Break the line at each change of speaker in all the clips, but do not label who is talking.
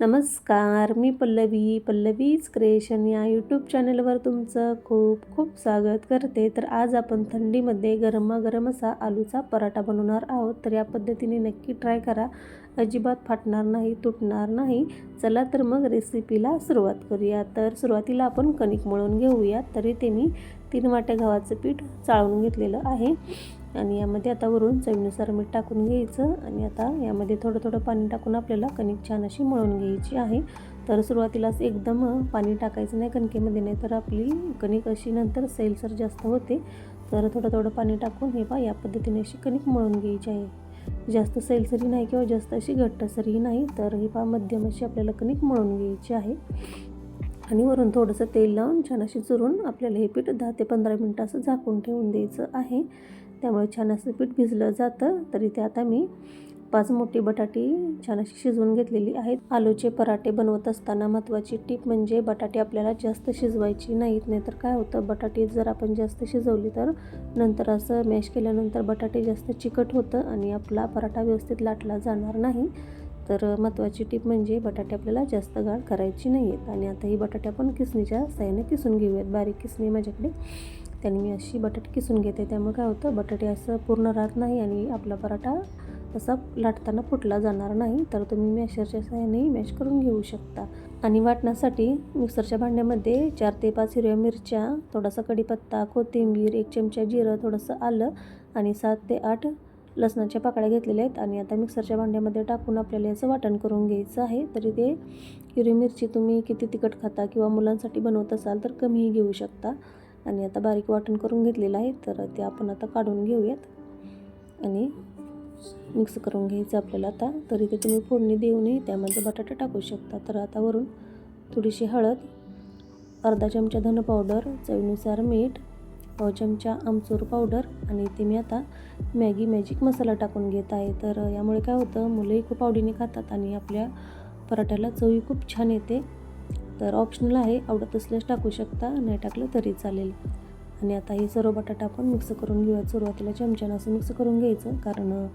नमस्कार मी पल्लवी पल्लवीज क्रिएशन या यूट्यूब चॅनलवर तुमचं खूप खूप स्वागत करते. तर आज आपण थंडीमध्ये गरमागरम असा आलूचा पराठा बनवणार आहोत. तर या पद्धतीने नक्की ट्राय करा. अजिबात फाटणार नाही तुटणार नाही. चला तर मग रेसिपीला सुरुवात करूया. तर सुरुवातीला आपण कणिक मळून घेऊया. तरी ते मी तीन वाट्या गव्हाचं पीठ चाळून घेतलेलं आहे. आणि यामध्ये आता वरून चवीनुसार मीठ टाकून घ्यायचं आणि आता यामध्ये थोडं थोडं पाणी टाकून आपल्याला कणिक छान अशी मळून घ्यायची आहे. तर सुरुवातीलाच एकदम पाणी टाकायचं नाही कणकेमध्ये नाही तर आपली कणिक अशी नंतर सैलसर जास्त होते. तर थोडं थोडं पाणी टाकून हे पा या पद्धतीने अशी कणिक मळून घ्यायची आहे. जास्त सैलसरी नाही किंवा जास्त अशी घट्टसरी नाही तर ही पा मध्यम अशी आपल्याला कणिक मळून घ्यायची आहे. आणि वरून थोडंसं तेल लावून छान अशी चुरून आपल्याला हे पीठ दहा ते पंधरा मिनटं असं झाकून ठेवून द्यायचं आहे. त्यामुळे छान असं पीठ भिजलं जातं. तरी ते आता मी पाच मोठी बटाटी छान अशी शिजवून घेतलेली आहेत. आलूचे पराठे बनवत असताना महत्त्वाची टीप म्हणजे बटाटे आपल्याला जास्त शिजवायची नाहीत नाहीतर काय होतं बटाटे जर आपण जास्त शिजवली तर नंतर असं मॅश केल्यानंतर बटाटे जास्त चिकट होतं आणि आपला पराठा व्यवस्थित लाटला जाणार नाही. तर महत्त्वाची टीप म्हणजे बटाटे आपल्याला जास्त गाळ करायची नाही आहेत आणि आता ही बटाटे आपण किसणीच्या साह्याने किसून घेऊयात. बारीक किसणी माझ्याकडे त्याने मी अशी बटाटे किसून घेते. त्यामुळे काय होतं बटाटे असं पूर्ण राहत नाही आणि आपला पराठा असा लाटताना फुटला जाणार नाही. तर तुम्ही मॅशरच्या साह्यानेही मॅश करून घेऊ शकता. आणि वाटण्यासाठी मिक्सरच्या भांड्यामध्ये चार ते पाच हिरव्या मिरच्या थोडासा कढीपत्ता कोथिंबीर एक चमचा जिरं थोडंसं आलं आणि सात ते आठ लसणाच्या पाकळ्या घेतलेल्या आहेत. आणि आता मिक्सरच्या भांड्यामध्ये टाकून आपल्याला याचं वाटण करून घ्यायचं आहे. तरी ते हिरवी मिरची तुम्ही किती तिखट खाता किंवा मुलांसाठी बनवत असाल तर कमीही घेऊ शकता. आणि आता बारीक वाटण करून घेतलेलं आहे तर ते आपण आता काढून घेऊयात. आणि मिक्स करून घ्यायचं आपल्याला आता. तरी ते तुम्ही फोडणी देऊनही त्यामध्ये बटाटा टाकू शकता. तर आता वरून थोडीशी हळद अर्धा चमचा धन पावडर चवीनुसार मीठ पाव चमचा आमचूर पावडर आणि ते मी आता मॅगी मॅजिक मसाला टाकून घेत आहे. तर यामुळे काय होतं मुलंही खूप आवडीने खातात आणि आपल्या पराठ्याला चवी खूप छान येते. तर ऑप्शनल आहे. आवडत असल्यास टाकू शकता नाही टाकलं तरी चालेल. आणि आता हे सर्व बटाटा आपण मिक्स करून घेऊया सुरुवातीला चमच्यानं असं मिक्स करून घ्यायचं. कारण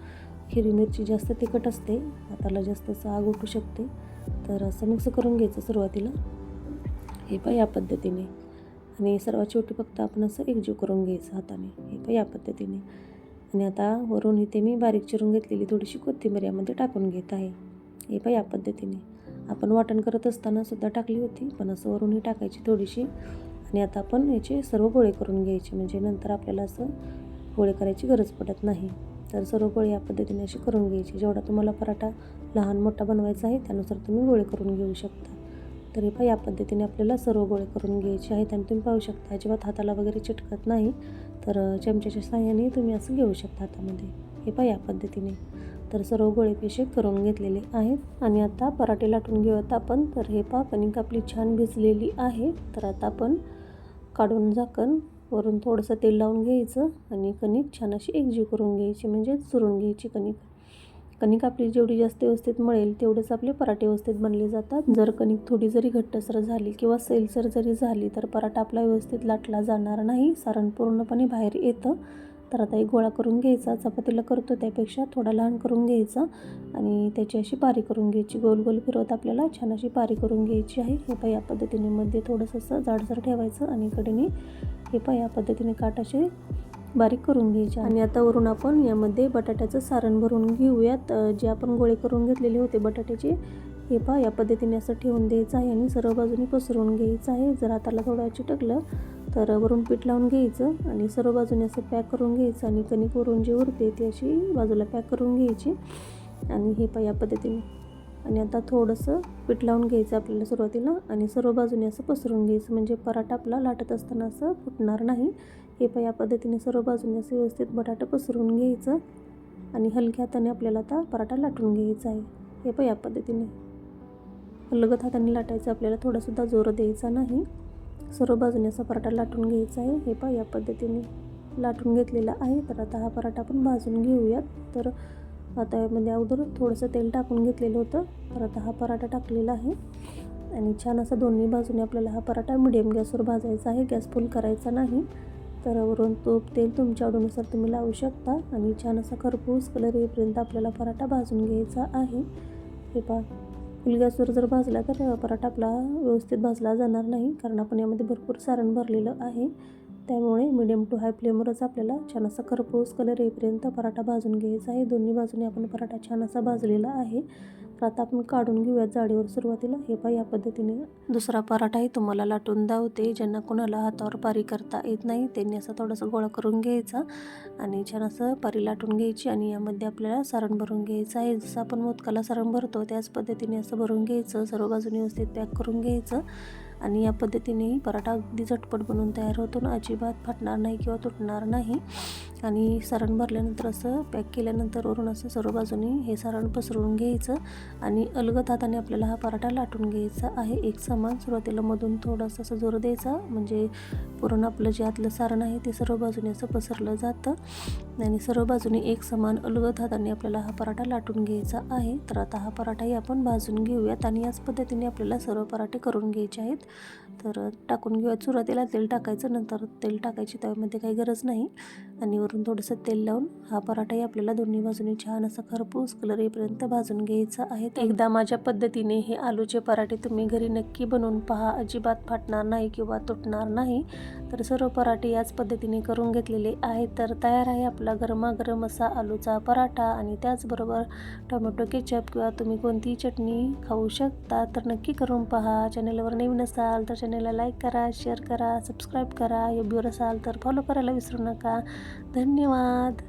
हिरवी मिरची जास्त तिखट असते. हाताला जास्त असं आग उठू शकते. तर असं मिक्स करून घ्यायचं सुरुवातीला. हे पण या पद्धतीने. आणि सर्वात शेवटी फक्त आपण असं एकजीव करून घ्यायचं हाताने. हे पण या पद्धतीने. आणि आता वरून इथे मी बारीक चिरून घेतलेली थोडीशी कोथिंबीर यामध्ये टाकून घेत आहे. हे पण या पद्धतीने. आपण वाटण करत असताना सुद्धा टाकली होती पण असं वरूनही टाकायची थोडीशी. आणि आता आपण याचे सर्व गोळे करून घ्यायचे म्हणजे नंतर आपल्याला असं गोळे करायची गरज पडत नाही. तर सर्व गोळे या पद्धतीने अशी करून घ्यायची. जेवढा तुम्हाला पराठा लहान मोठा बनवायचा आहे त्यानुसार तुम्ही गोळे करून घेऊ शकता. तरी पहा या पद्धतीने आपल्याला सर्व गोळे करून घ्यायचे आहेत आणि तुम्ही पाहू शकता अजिबात हाताला वगैरे चिटकत नाही. तर चमच्याच्या साह्याने तुम्ही असं घेऊ शकता हातामध्ये. हे पहा या पद्धतीने. तर सर्व गोळे पिशे करून घेतलेले आहेत. आणि आता पराठे लाटून घेऊयात आपण. तर हे पहा कणिक आपली छान भिजलेली आहे. तर आता आपण काढून झाकण वरून थोडंसं तेल लावून घ्यायचं आणि कणिक छान अशी एकजीव करून घ्यायची म्हणजे चुरून घ्यायची कणिक. कणिक आपली जेवढी जास्त व्यवस्थित मळेल तेवढेच आपले पराठे व्यवस्थित बनले जातात. जर कणिक थोडी जरी घट्टसर झाली किंवा सैलसर जरी झाली तर पराठा आपला व्यवस्थित लाटला जाणार नाही. सारण पूर्णपणे बाहेर येतं. तर आता एक गोळा करून घ्यायचा चपातीला करतो त्यापेक्षा थोडा लहान करून घ्यायचा आणि त्याची अशी पारी करून घ्यायची. गोल गोल फिरवत आपल्याला छान अशी पारी करून घ्यायची आहे. हे पा या पद्धतीने मध्ये थोडंसं असं जाडसर ठेवायचं आणि कडेने हे पहा या पद्धतीने काट असे बारीक करून घ्यायचे. आणि आता वरून आपण यामध्ये बटाट्याचं सारण भरून घेऊयात. जे आपण गोळे करून घेतलेले होते बटाट्याचे हे पहा या पद्धतीने असं ठेवून द्यायचं आहे आणि सर्व बाजूने पसरवून घ्यायचं आहे. जर हाताला थोडं चिटकलं तर वरून पीठ लावून घ्यायचं आणि सर्व बाजूने असं पॅक करून घ्यायचं आणि कणिक वरून जी उरते ती अशी बाजूला पॅक करून घ्यायची. आणि हे पहा या पद्धतीने. आणि आता थोडंसं पीठ लावून घ्यायचं आपल्याला सुरुवातीला आणि सर्व बाजूने असं पसरून घ्यायचं. म्हणजे पराठा आपला लाटत असताना असं फुटणार नाही. हे पण या पद्धतीने सर्व बाजूने असं व्यवस्थित बटाटा पसरून घ्यायचं आणि हलक्या हाताने आपल्याला आता पराठा लाटून घ्यायचा आहे. हे पण या पद्धतीने. हलगत हाताने लाटायचं आपल्याला थोडासुद्धा जोर द्यायचा नाही. सर्व बाजूने असा पराठा लाटून घ्यायचा आहे. हे पहा या पद्धतीने लाटून घेतलेला आहे. तर आता हा पराठा आपण भाजून घेऊयात. तर आता यामध्ये अगोदर थोडंसं तेल टाकून घेतलेलं होतं. तर आता हा पराठा टाकलेला आहे. आणि छान असा दोन्ही बाजूने आपल्याला हा पराठा मिडियम गॅसवर भाजायचा आहे. गॅस फुल करायचा नाही. तर वरून तूप तेल तुमच्या आवडीनुसार तुम्ही लावू शकता. आणि छान असा खरपूस कलर येईपर्यंत आपल्याला पराठा भाजून घ्यायचा आहे. हे पहा फुल गॅसवर जर भाजला तर पराठा आपला व्यवस्थित भाजला जाणार नाही. कारण आपण यामध्ये भरपूर सारण भरलेलं आहे. त्यामुळे मिडियम टू हाय फ्लेमवरच आपल्याला छान असा खरपूस कलर येईपर्यंत पराठा भाजून घ्यायचा आहे. दोन्ही बाजूने आपण पराठा छान असा भाजलेला आहे. तर आता आपण काढून घेऊयात जाडीवर सुरुवातीला. हे पहा या पद्धतीने. दुसरा पराठाही तुम्हाला लाटून दावते. ज्यांना कोणाला हातावर पारी करता येत नाही त्यांनी असं थोडंसं गोळा करून घ्यायचा आणि छान असं पारी लाटून घ्यायची आणि यामध्ये आपल्याला सारण भरून घ्यायचं आहे. जसं आपण मोदकाला सारण भरतो त्याच पद्धतीने असं भरून घ्यायचं. सर्व बाजूने व्यवस्थित पॅक करून घ्यायचं. आणि या पद्धतीने पराठा अगदी झटपट बनवून तयार होतो ना अजिबात फाटणार नाही किंवा तुटणार नाही. आणि सारण भरल्यानंतर असं पॅक केल्यानंतर वरून असं सर्व बाजूने हे सारण पसरवून घ्यायचं आणि अलगद हाताने आपल्याला हा पराठा लाटून घ्यायचा आहे. एक समान सुरुवातीला मधून थोडासा असं जोर द्यायचा म्हणजे पूर्ण आपलं जे आतलं सारण आहे ते सर्व बाजूने असं पसरलं जातं. आणि सर्व बाजूने एक समान अलगद हाताने आपल्याला हा पराठा लाटून घ्यायचा आहे. तर आता हा पराठाही आपण भाजून घेऊयात आणि याच पद्धतीने आपल्याला सर्व पराठे करून घ्यायचे आहेत. तर टाकून घेऊयात सुरुवातीला तेल टाकायचं नंतर तेल टाकायची त्यामध्ये काही गरज नाही. आणि वरून थोडंसं तेल लावून हा पराठाही आपल्याला दोन्ही बाजूने छान असा खरपूस कलर येईपर्यंत भाजून घ्यायचा आहे. एकदा माझ्या पद्धतीने हे आलूचे पराठे तुम्ही घरी नक्की बनवून पहा. अजिबात फाटणार नाही किंवा तुटणार नाही. तर सर्व पराठे याच पद्धतीने करून घेतलेले आहेत. तर तयार आहे आपला गरमागरम असा आलूचा पराठा आणि त्याचबरोबर टोमॅटो केचप किंवा तुम्ही कोणतीही चटणी खाऊ शकता. तर नक्की करून पहा. चॅनलवर नवीन असाल तर चॅनलला लाईक करा शेअर करा सबस्क्राईब करा. युट्यूबवर असाल तर फॉलो करायला विसरू नका. धन्यवाद.